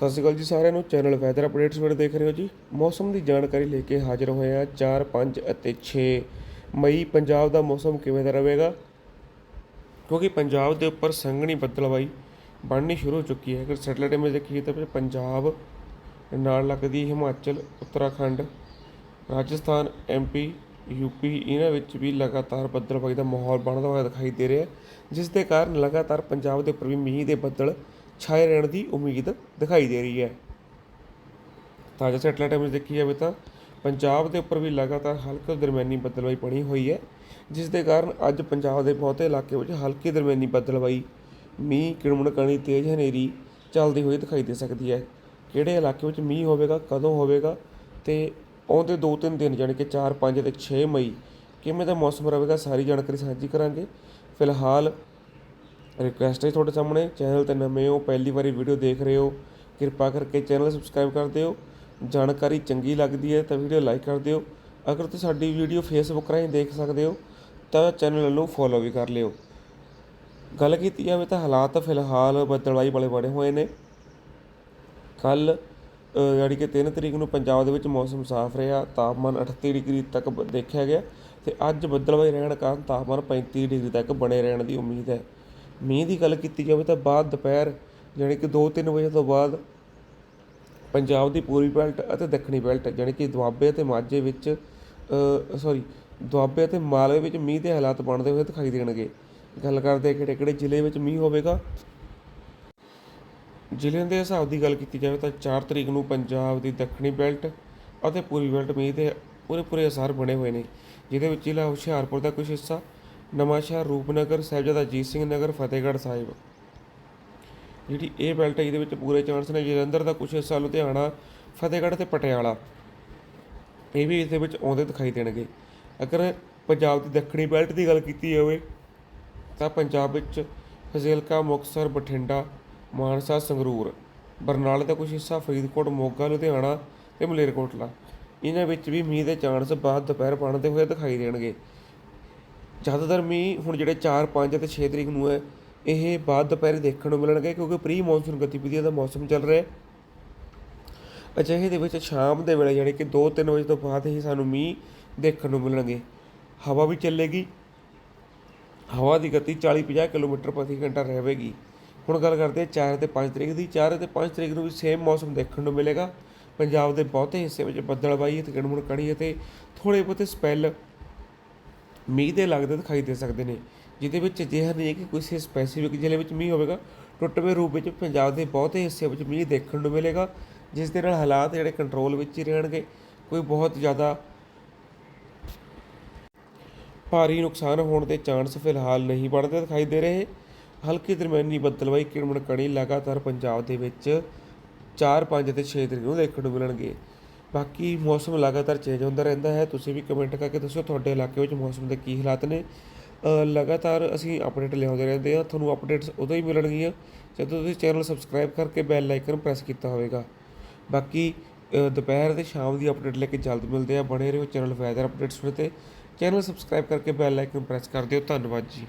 ਸਤਿ ਸ਼੍ਰੀ ਅਕਾਲ ਜੀ ਸਾਰਿਆਂ ਨੂੰ। ਚੈਨਲ ਵੈਦਰ ਅਪਡੇਟਸ ਵੀਡੀਓ ਦੇਖ ਰਹੇ ਹੋ ਜੀ। ਮੌਸਮ ਦੀ ਜਾਣਕਾਰੀ ਲੈ ਕੇ ਹਾਜ਼ਰ ਹੋਏ ਆ 4 5 ਅਤੇ 6 ਮਈ। ਪੰਜਾਬ ਦਾ ਮੌਸਮ ਕਿਵੇਂ ਦਾ ਰਹੇਗਾ? ਕਿਉਂਕਿ ਪੰਜਾਬ ਦੇ ਉੱਪਰ ਸੰਘਣੀ ਬੱਦਲਵਾਈ ਬਣਨੀ ਸ਼ੁਰੂ ਹੋ ਚੁੱਕੀ ਹੈ। ਅਗਰ ਸੈਟਲਾਈਟ ਇਮੇਜ ਦੇਖੀਏ ਤਾਂ ਪੰਜਾਬ ਨਾਲ ਲੱਗਦੀ ਹਿਮਾਚਲ, ਉੱਤਰਾਖੰਡ, ਰਾਜਸਥਾਨ ਐਮਪੀ ਯੂਪੀ ਇਹਨਾਂ ਵਿੱਚ ਵੀ ਲਗਾਤਾਰ ਬੱਦਲਬਾਈ ਦਾ ਮਾਹੌਲ ਬਣਦਾ ਹੋਇਆ ਦਿਖਾਈ ਦੇ ਰਿਹਾ ਜਿਸ ਦੇ ਕਾਰਨ ਲਗਾਤਾਰ ਪੰਜਾਬ ਦੇ ਉੱਪਰ ਵੀ ਮੀਂਹ ਦੇ ਬੱਦਲ ਛਾਏ ਰਹਿਣ ਦੀ ਉਮੀਦ ਦਿਖਾਈ ਦੇ ਰਹੀ ਹੈ। ਤਾਜ਼ਾ ਸੈਟਲਾਈਟ ਇਮੇਜ ਦੇਖੀ ਜਾਵੇ ਤਾਂ ਪੰਜਾਬ ਦੇ ਉੱਪਰ ਵੀ ਲਗਾਤਾਰ ਹਲਕੀ ਦਰਮਿਆਨੀ ਬੱਦਲਬਾਈ ਬਣੀ ਹੋਈ ਹੈ, ਜਿਸ ਦੇ ਕਾਰਨ ਅੱਜ ਪੰਜਾਬ ਦੇ ਬਹੁਤੇ ਇਲਾਕੇ ਵਿੱਚ ਹਲਕੀ ਦਰਮਿਆਨੀ ਬੱਦਲਬਾਈ, ਮੀਂਹ ਕਿਣਮਣ ਕਣੀ ਤੇਜ਼ ਹਨੇਰੀ ਚੱਲਦੀ ਹੋਈ ਦਿਖਾਈ ਦੇ ਸਕਦੀ ਹੈ। ਕਿਹੜੇ ਇਲਾਕੇ ਵਿੱਚ ਮੀਂਹ ਹੋਵੇਗਾ, ਕਦੋਂ ਹੋਵੇਗਾ ਤੇ ਆਉਂਦੇ 2-3 ਦਿਨ ਯਾਨੀ ਕਿ 4 5 ਤੇ 6 ਮਈ ਕਿਵੇਂ ਦਾ ਮੌਸਮ ਰਹੇਗਾ ਸਾਰੀ ਜਾਣਕਾਰੀ ਸਾਂਝੀ ਕਰਾਂਗੇ। ਫਿਲਹਾਲ ਰਿਕੁਐਸਟ ਹੈ ਤੁਹਾਡੇ ਸਾਹਮਣੇ। ਚੈਨਲ ਤੇ ਨਵੇਂ ਹੋ, ਪਹਿਲੀ ਵਾਰੀ ਵੀਡੀਓ ਦੇਖ ਰਹੇ ਹੋ, ਕਿਰਪਾ ਕਰਕੇ ਚੈਨਲ ਸਬਸਕ੍ਰਾਈਬ ਕਰ ਦਿਓ। ਜਾਣਕਾਰੀ ਚੰਗੀ ਲੱਗਦੀ ਹੈ ਤਾਂ ਵੀਡੀਓ ਲਾਈਕ ਕਰ ਦਿਓ। ਅਗਰ ਤੁਸੀਂ ਸਾਡੀ ਵੀਡੀਓ ਫੇਸਬੁੱਕ ਰਾਹੀਂ ਦੇਖ ਸਕਦੇ ਹੋ, ਤਾਂ ਚੈਨਲ ਨੂੰ ਫੋਲੋ ਵੀ ਕਰ ਲਿਓ। ਗੱਲ ਕੀਤੀ ਜਾਵੇ ਤਾਂ ਹਾਲਾਤ ਫਿਲਹਾਲ ਬਦਲਵਾਈ ਵਾਲੇ ਬਣੇ ਹੋਏ ਨੇ। ਕੱਲ ਯਾਨੀ ਕਿ 3 ਤਰੀਕ ਨੂੰ ਪੰਜਾਬ ਦੇ ਵਿੱਚ ਮੌਸਮ ਸਾਫ਼ ਰਿਹਾ। ਤਾਪਮਾਨ 38 ਡਿਗਰੀ ਤੱਕ ਦੇਖਿਆ ਗਿਆ ਤੇ ਅੱਜ ਬੱਦਲਵਾਈ ਰਹਿਣ ਕਾਰਨ ਤਾਪਮਾਨ 35 ਡਿਗਰੀ ਤੱਕ ਬਣੇ ਰਹਿਣ ਦੀ ਉਮੀਦ ਹੈ। ਮੀਂਹ ਦੀ ਗੱਲ ਕੀਤੀ ਜਾਵੇ ਤਾਂ ਬਾਅਦ ਦੁਪਹਿਰ ਜਾਣੀ ਕਿ 2-3 ਵਜੇ ਤੋਂ ਬਾਅਦ ਪੰਜਾਬ ਦੀ ਪੂਰਬੀ ਬੈਲਟ ਅਤੇ ਦੱਖਣੀ ਬੈਲਟ ਜਾਣੀ ਕਿ ਦੁਆਬੇ ਅਤੇ ਮਾਝੇ ਵਿੱਚ ਸੌਰੀ ਦੁਆਬੇ ਅਤੇ ਮਾਲਵੇ ਵਿੱਚ ਮੀਂਹ ਦੇ ਹਾਲਾਤ ਬਣਦੇ ਹੋਏ ਦਿਖਾਈ ਦੇਣਗੇ। ਗੱਲ ਕਰਦੇ ਕਿਹੜੇ ਕਿਹੜੇ ਜ਼ਿਲ੍ਹੇ ਵਿੱਚ ਮੀਂਹ ਹੋਵੇਗਾ। ਜ਼ਿਲ੍ਹਿਆਂ ਦੇ ਹਿਸਾਬ ਦੀ ਗੱਲ ਕੀਤੀ ਜਾਵੇ ਤਾਂ 4 ਤਰੀਕ ਨੂੰ ਪੰਜਾਬ ਦੀ ਦੱਖਣੀ ਬੈਲਟ ਅਤੇ ਪੂਰਬੀ ਬੈਲਟ ਮੀਂਹ ਦੇ ਪੂਰੇ ਪੂਰੇ ਅਸਰ ਬਣੇ ਹੋਏ ਨੇ, ਜਿਹਦੇ ਵਿੱਚ ਜ਼ਿਲ੍ਹਾ ਹੁਸ਼ਿਆਰਪੁਰ ਦਾ ਕੁਝ ਹਿੱਸਾ ਨਵਾਂਸ਼ਹਿਰ ਰੂਪਨਗਰ ਸਾਹਿਬਜ਼ਾਦਾ ਅਜੀਤ ਸਿੰਘ ਨਗਰ, ਫਤਿਹਗੜ੍ਹ ਸਾਹਿਬ। ਜਿਹੜੀ ਇਹ ਬੈਲਟ ਹੈ, ਇਹਦੇ ਵਿੱਚ ਪੂਰੇ ਚਾਂਸ ਨੇ। ਜਲੰਧਰ ਦਾ ਕੁਝ ਹਿੱਸਾ ਲੁਧਿਆਣਾ, ਫਤਿਹਗੜ੍ਹ ਤੇ ਪਟਿਆਲਾ। ਇਹ ਵੀ ਇਸ ਦੇ ਵਿੱਚ ਆਉਂਦੇ ਦਿਖਾਈ ਦੇਣਗੇ। ਅਗਰ ਪੰਜਾਬ ਦੀ ਦੱਖਣੀ ਬੈਲਟ ਦੀ ਗੱਲ ਕੀਤੀ ਜਾਵੇ, ਤਾਂ ਪੰਜਾਬ ਵਿੱਚ ਫਜ਼ਿਲਕਾ, ਮੁਕਤਸਰ, ਬਠਿੰਡਾ, ਮਾਨਸਾ, ਸੰਗਰੂਰ, ਬਰਨਾਲੇ ਦਾ ਕੁਝ ਹਿੱਸਾ, ਫਰੀਦਕੋਟ, ਮੋਗਾ, ਲੁਧਿਆਣਾ ਤੇ ਮਲੇਰਕੋਟਲਾ। ਇਹਨਾਂ ਵਿੱਚ ਵੀ ਮੀਂਹ ਦੇ ਚਾਂਸ ਬਾਅਦ ਦੁਪਹਿਰ ਬਣਦੇ ਹੋਏ ਦਿਖਾਈ ਦੇਣਗੇ। ਜ਼ਿਆਦਾਤਰ ਮੀਂਹ ਹੁਣ ਜਿਹੜੇ 4 5 ਅਤੇ 6 ਤਰੀਕ ਨੂੰ ਹੈ, ਇਹ ਬਾਅਦ ਦੁਪਹਿਰੇ ਦੇਖਣ ਨੂੰ ਮਿਲਣਗੇ ਕਿਉਂਕਿ ਪ੍ਰੀ ਮੌਨਸੂਨ ਗਤੀਵਿਧੀਆਂ ਦਾ ਮੌਸਮ ਚੱਲ ਰਿਹਾ ਹੈ। ਅਜਿਹੇ ਦੇ ਵਿੱਚ ਸ਼ਾਮ ਦੇ ਵੇਲੇ ਯਾਨੀ ਕਿ 2-3 ਵਜੇ ਤੋਂ ਬਾਅਦ ਹੀ ਸਾਨੂੰ ਮੀਂਹ ਦੇਖਣ ਨੂੰ ਮਿਲਣਗੇ। ਹਵਾ ਵੀ ਚੱਲੇਗੀ। ਹਵਾ ਦੀ ਗਤੀ 40-50 ਕਿਲੋਮੀਟਰ ਪ੍ਰਤੀ ਘੰਟਾ ਰਹੇਗੀ। ਹੁਣ ਗੱਲ ਕਰਦੇ ਹਾਂ 4 ਤੇ 5 ਤਰੀਕ ਦੀ। 4 ਤੇ 5 ਤਰੀਕ ਨੂੰ ਵੀ ਸੇਮ ਮੌਸਮ ਦੇਖਣ ਨੂੰ ਮਿਲੇਗਾ। ਪੰਜਾਬ ਦੇ ਬਹੁਤੇ ਹਿੱਸੇ ਵਿੱਚ ਬੱਦਲਬਾਈ ਅਤੇ ਕਿਣਮਣ ਕਣੀ ਅਤੇ ਥੋੜੇ ਬਹੁਤੇ ਸਪੈਲ ਮੀਂਹ ਦੇ ਲੱਗਦੇ ਦਿਖਾਈ ਦੇ ਸਕਦੇ ਨੇ, ਜਿਹਦੇ ਵਿੱਚ ਅਜਿਹਾ ਨਹੀਂ ਹੈ ਕਿ ਕਿਸੇ ਸਪੈਸੀਫਿਕ ਜ਼ਿਲ੍ਹੇ ਵਿੱਚ ਮੀਂਹ ਹੋਵੇਗਾ। ਟੁੱਟਵੇਂ ਰੂਪ ਵਿੱਚ ਪੰਜਾਬ ਦੇ ਬਹੁਤੇ ਹਿੱਸਿਆਂ ਵਿੱਚ ਮੀਂਹ ਦੇਖਣ ਨੂੰ ਮਿਲੇਗਾ, ਜਿਸ ਦੇ ਨਾਲ ਹਾਲਾਤ ਜਿਹੜੇ ਕੰਟਰੋਲ ਵਿੱਚ ਹੀ ਰਹਿਣਗੇ। ਕੋਈ ਬਹੁਤ ਜ਼ਿਆਦਾ ਭਾਰੀ ਨੁਕਸਾਨ ਹੋਣ ਦੇ ਚਾਂਸ ਫਿਲਹਾਲ ਨਹੀਂ ਬਣਦੇ ਦਿਖਾਈ ਦੇ ਰਹੇ। ਹਲਕੀ ਦਰਮਿਆਨੀ ਬੱਦਲਵਾਈ ਕਿਣਮਣ ਕਣੀ ਲਗਾਤਾਰ ਪੰਜਾਬ ਦੇ ਵਿੱਚ 4 5 ਅਤੇ 6 ਤਰੀਕ ਨੂੰ ਦੇਖਣ ਨੂੰ ਮਿਲਣਗੇ। ਬਾਕੀ ਮੌਸਮ ਲਗਾਤਾਰ ਚੇਂਜ ਹੁੰਦਾ ਰਹਿੰਦਾ ਹੈ। ਤੁਸੀਂ ਵੀ ਕਮੈਂਟ ਕਰਕੇ ਦੱਸੋ ਤੁਹਾਡੇ ਇਲਾਕੇ ਵਿੱਚ ਮੌਸਮ ਦੇ ਕੀ ਹਾਲਾਤ ਨੇ। ਲਗਾਤਾਰ ਅਸੀਂ ਅਪਡੇਟ ਲਿਆਉਂਦੇ ਰਹਿੰਦੇ ਹਾਂ। ਤੁਹਾਨੂੰ ਅਪਡੇਟਸ ਉਦੋਂ ਹੀ ਮਿਲਣਗੀਆਂ ਜਦੋਂ ਤੁਸੀਂ ਚੈਨਲ ਸਬਸਕ੍ਰਾਈਬ ਕਰਕੇ ਬੈਲ ਆਈਕਨ ਪ੍ਰੈਸ ਕੀਤਾ ਹੋਵੇਗਾ। ਬਾਕੀ ਦੁਪਹਿਰ ਤੇ ਸ਼ਾਮ ਦੀ ਅਪਡੇਟ ਲੈ ਕੇ ਜਲਦ ਮਿਲਦੇ ਆ ਬਣੇ ਰਹੋ ਚੈਨਲ ਵੈਦਰ ਅਪਡੇਟਸ ਤੇ। ਚੈਨਲ ਸਬਸਕ੍ਰਾਈਬ ਕਰਕੇ ਬੈਲ ਆਈਕਨ ਪ੍ਰੈਸ ਕਰ ਦਿਓ। ਧੰਨਵਾਦ ਜੀ।